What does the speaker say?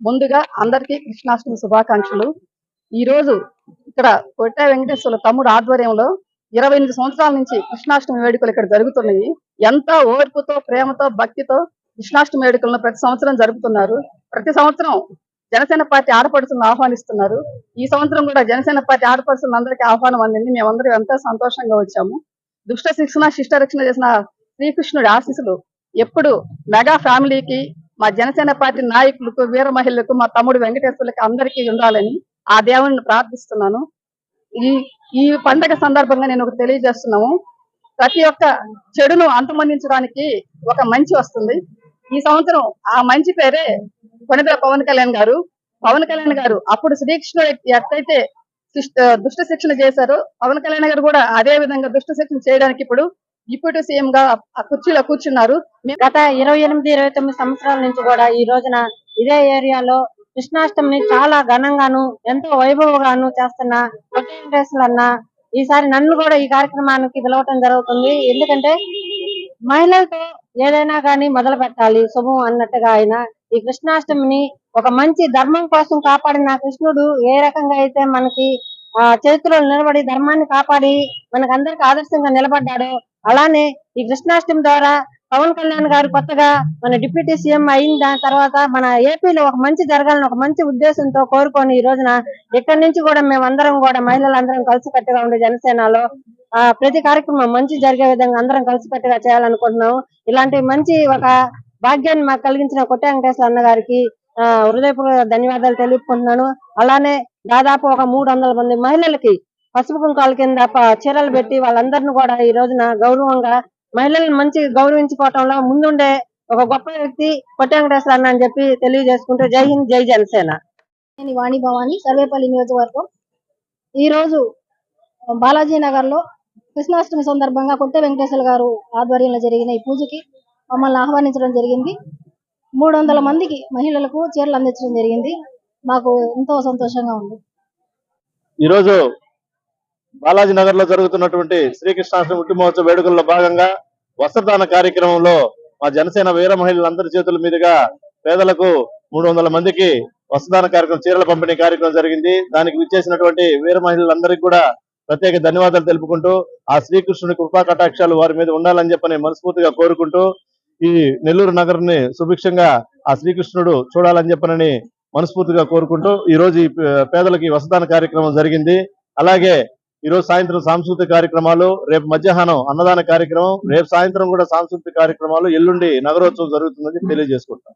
ముందుగా అందరికీ కృష్ణాష్టమి శుభాకాంక్షలు. ఈ రోజు ఇక్కడ కొట్ట వెంకటేశ్వర తమ్ముడు ఆధ్వర్యంలో ఇరవై ఎనిమిది సంవత్సరాల నుంచి కృష్ణాష్టమి వేడుకలు ఇక్కడ జరుగుతున్నాయి. ఎంత ఓర్పుతో ప్రేమతో భక్తితో కృష్ణాష్టమి వేడుకలను ప్రతి సంవత్సరం జరుపుతున్నారు. ప్రతి సంవత్సరం జనసేన పార్టీ ఆడపడుతులను ఆహ్వానిస్తున్నారు. ఈ సంవత్సరం కూడా జనసేన పార్టీ ఆడపడుతున్న అందరికీ ఆహ్వానం అందింది. మేమందరం ఎంతో సంతోషంగా వచ్చాము. దుష్ట శిక్షణ శిష్ట రక్షణ చేసిన శ్రీకృష్ణుడి ఆశీస్సులు ఎప్పుడు మెగా ఫ్యామిలీకి మా జనసేన పార్టీ నాయకులకు వీర మహిళలకు మా తమ్ముడు వెంకటేశ్వరులకు అందరికీ ఉండాలని ఆ దేవుని ప్రార్థిస్తున్నాను. ఈ ఈ పండగ సందర్భంగా నేను ఒకటి తెలియజేస్తున్నాము. ప్రతి ఒక్క చెడును అంతమొందించడానికి ఒక మంచి వస్తుంది. ఈ సంవత్సరం ఆ మంచి పేరే కొనిదల పవన్ కళ్యాణ్ గారు. పవన్ కళ్యాణ్ గారు అప్పుడు శ్రీకృష్ణుడు ఎట్లయితే దుష్ట శిక్షణ చేశారో పవన్ కళ్యాణ్ గారు కూడా అదే విధంగా దుష్ట శిక్షణ చేయడానికి ఇప్పుడు డిప్యూటీ సీఎం గా ఆ కుర్చీలో కూర్చున్నారు. గత ఇరవై ఎనిమిది ఇరవై తొమ్మిది సంవత్సరాల నుంచి కూడా ఈ రోజున ఇదే ఏరియాలో కృష్ణాష్టమిని చాలా ఘనంగాను ఎంతో వైభవగాను చేస్తున్న కొట్ట వెంకటేశ్వర అన్న ఈసారి నన్ను కూడా ఈ కార్యక్రమానికి పిలవటం జరుగుతుంది. ఎందుకంటే మహిళలతో ఏదైనా కానీ మొదలు పెట్టాలి శుభం అన్నట్టుగా ఆయన ఈ కృష్ణాష్టమిని ఒక మంచి ధర్మం కోసం కాపాడిన కృష్ణుడు ఏ రకంగా అయితే మనకి ఆ చరిత్రలో నిలబడి ధర్మాన్ని కాపాడి మనకందరికి ఆదర్శంగా నిలబడ్డాడో అలానే ఈ కృష్ణాష్టమి ద్వారా పవన్ కళ్యాణ్ గారు కొత్తగా మన డిప్యూటీ సీఎం అయిన దాని తర్వాత మన ఏపీలో ఒక మంచి జరగాలని ఒక మంచి ఉద్దేశంతో కోరుకొని ఈ రోజున ఇక్కడి నుంచి కూడా మేమందరం కూడా మహిళలందరం కలిసికట్టుగా ఉండే జనసేనలో ఆ ప్రతి కార్యక్రమం మంచి జరిగే విధంగా అందరం కలిసికట్టుగా చేయాలనుకుంటున్నాము. ఇలాంటి మంచి ఒక భాగ్యాన్ని మాకు కలిగించిన కొట్టే వెంకటేశ్వర అన్న గారికి ఆ హృదయపూర్వక ధన్యవాదాలు తెలుపుకుంటున్నాను. అలానే దాదాపు ఒక మూడు వందల మంది మహిళలకి పసుపు కుంకాల కింద చీరలు పెట్టి వాళ్ళందరిని కూడా ఈ రోజున గౌరవంగా మహిళలను మంచి గౌరవించుకోవటంలో ముందుండే ఒక గొప్ప వ్యక్తి కొట్ట వెంకటేశ్వర అన్న అని చెప్పి తెలియజేసుకుంటూ జై హింద్ జై జనసేన. నేను వాణి భవాని సర్వేపల్లి నియోజకవర్గం. ఈ రోజు బాలాజీ నగర్లో కృష్ణాష్టమి సందర్భంగా కొట్టే వెంకటేశ్వర గారు ఆధ్వర్యంలో జరిగిన ఈ పూజకి మమ్మల్ని ఆహ్వానించడం జరిగింది. మూడు వందల మందికి మహిళలకు చీరలు అందించడం జరిగింది. మాకు ఎంతో సంతోషంగా ఉంది. ఈరోజు బాలాజీ నగర్లో జరుగుతున్నటువంటి శ్రీకృష్ణాష్టమి ఉట్టి మహోత్సవ వేడుకల్లో భాగంగా వస్త్రదాన కార్యక్రమంలో మా జనసేన వీర మహిళలందరి చేతుల మీదుగా పేదలకు మూడు వందల మందికి వస్త్రదాన కార్యక్రమం చీరల పంపిణీ కార్యక్రమం జరిగింది. దానికి విచ్చేసినటువంటి వీర మహిళలందరికీ కూడా ప్రత్యేక ధన్యవాదాలు తెలుపుకుంటూ ఆ శ్రీకృష్ణుని కృపా కటాక్షాలు వారి మీద ఉండాలని చెప్పని మనస్ఫూర్తిగా కోరుకుంటూ ఈ నెల్లూరు నగరాన్ని సుభిక్షంగా ఆ శ్రీకృష్ణుడు చూడాలని చెప్పనని మనస్ఫూర్తిగా కోరుకుంటూ ఈ రోజు ఈ పేదలకి వసదాన కార్యక్రమం జరిగింది. అలాగే ఈరోజు సాయంత్రం సాంస్కృతిక కార్యక్రమాలు రేపు మధ్యాహ్నం అన్నదాన కార్యక్రమం రేపు సాయంత్రం కూడా సాంస్కృతిక కార్యక్రమాలు ఎల్లుండి నగరోత్సవం జరుగుతుందని తెలియజేసుకుంటాం